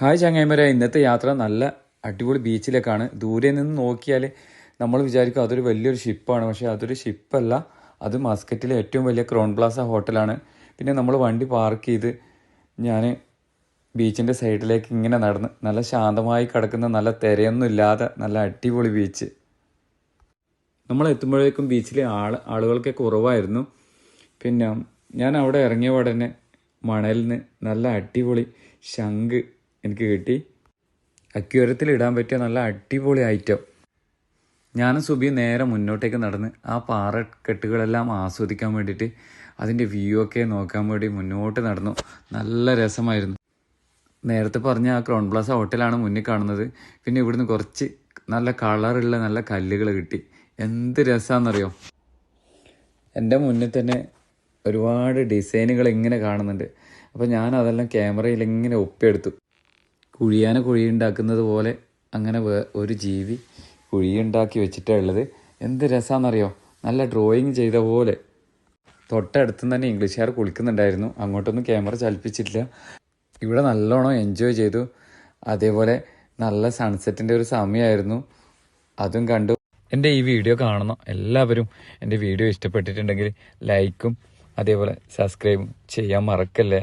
Hi ചങ്ങായിമരെ. ഇന്നത്തെ യാത്ര നല്ല അടിപൊളി ബീച്ചിലേക്കാണ്. ദൂരെ നിന്ന് നോക്കിയാൽ നമ്മൾ വിചാരിക്കും അതൊരു വലിയൊരു ഷിപ്പാണ് പക്ഷേ അതൊരു ഷിപ്പല്ല അത് മസ്കറ്റിലെ ഏറ്റവും വലിയ ക്രോൺ പ്ലാസ ഹോട്ടലാണ്. പിന്നെ നമ്മൾ വണ്ടി പാർക്ക് ചെയ്ത് ഞാൻ ബീച്ചിന്റെ സൈഡിലേക്ക് ഇങ്ങനെ നടന്ന് നല്ല ശാന്തമായി കിടക്കുന്ന നല്ല തിരയൊന്നും ഇല്ലാതെ നല്ല അടിപൊളി ബീച്ച്. നമ്മൾ എത്തുമ്പോഴേക്കും ബീച്ചിലെ ആൾ ആളുകൾക്കൊക്കെ കുറവായിരുന്നു. പിന്നെ ഞാൻ അവിടെ ഇറങ്ങിയ ഉടനെ മണലിന് നല്ല അടിപൊളി ശംഖ് എനിക്ക് കിട്ടി. അക്യൂരത്തിൽ ഇടാൻ പറ്റിയ നല്ല അടിപൊളി ഐറ്റം ഞാനും സുബിയും നേരെ മുന്നോട്ടേക്ക് നടന്ന് ആ പാറ കെട്ടുകളെല്ലാം ആസ്വദിക്കാൻ വേണ്ടിയിട്ട് അതിന്റെ വ്യൂ ഒക്കെ നോക്കാൻ വേണ്ടി മുന്നോട്ട് നടന്നു. നല്ല രസമായിരുന്നു. നേരത്തെ പറഞ്ഞ ആ ക്രൗൺ പ്ലാസ ഹോട്ടലാണ് മുന്നിൽ കാണുന്നത്. പിന്നെ ഇവിടുന്ന് കുറച്ച് നല്ല കളറുള്ള നല്ല കല്ലുകൾ കിട്ടി. എന്ത് രസമാണെന്നറിയോ എന്റെ മുന്നിൽ തന്നെ ഒരുപാട് ഡിസൈനുകൾ ഇങ്ങനെ കാണുന്നുണ്ട്. അപ്പോൾ ഞാൻ അതെല്ലാം ക്യാമറയിൽ ഇങ്ങനെ ഒപ്പിയെടുത്തു. കുഴിയാന കുഴിയുണ്ടാക്കുന്നത് പോലെ അങ്ങനെ ഒരു ജീവി കുഴിയുണ്ടാക്കി വെച്ചിട്ടാണ് ഉള്ളത്. എന്ത് രസമാണെന്നറിയോ നല്ല ഡ്രോയിങ് ചെയ്ത പോലെ. തൊട്ടടുത്ത് തന്നെ ഇംഗ്ലീഷുകാർ കുളിക്കുന്നുണ്ടായിരുന്നു. അങ്ങോട്ടൊന്നും ക്യാമറ ചലിപ്പിച്ചില്ല ഇവിടെ നല്ലോണം എൻജോയ് ചെയ്തു. അതേപോലെ നല്ല സൺസെറ്റിന്റെ ഒരു സമയമായിരുന്നു അതും കണ്ടു. എന്റെ ഈ വീഡിയോ കാണുന്ന എല്ലാവരും എന്റെ വീഡിയോ ഇഷ്ടപ്പെട്ടിട്ടുണ്ടെങ്കിൽ ലൈക്കും അതേപോലെ സബ്സ്ക്രൈബും ചെയ്യാൻ മറക്കല്ലേ?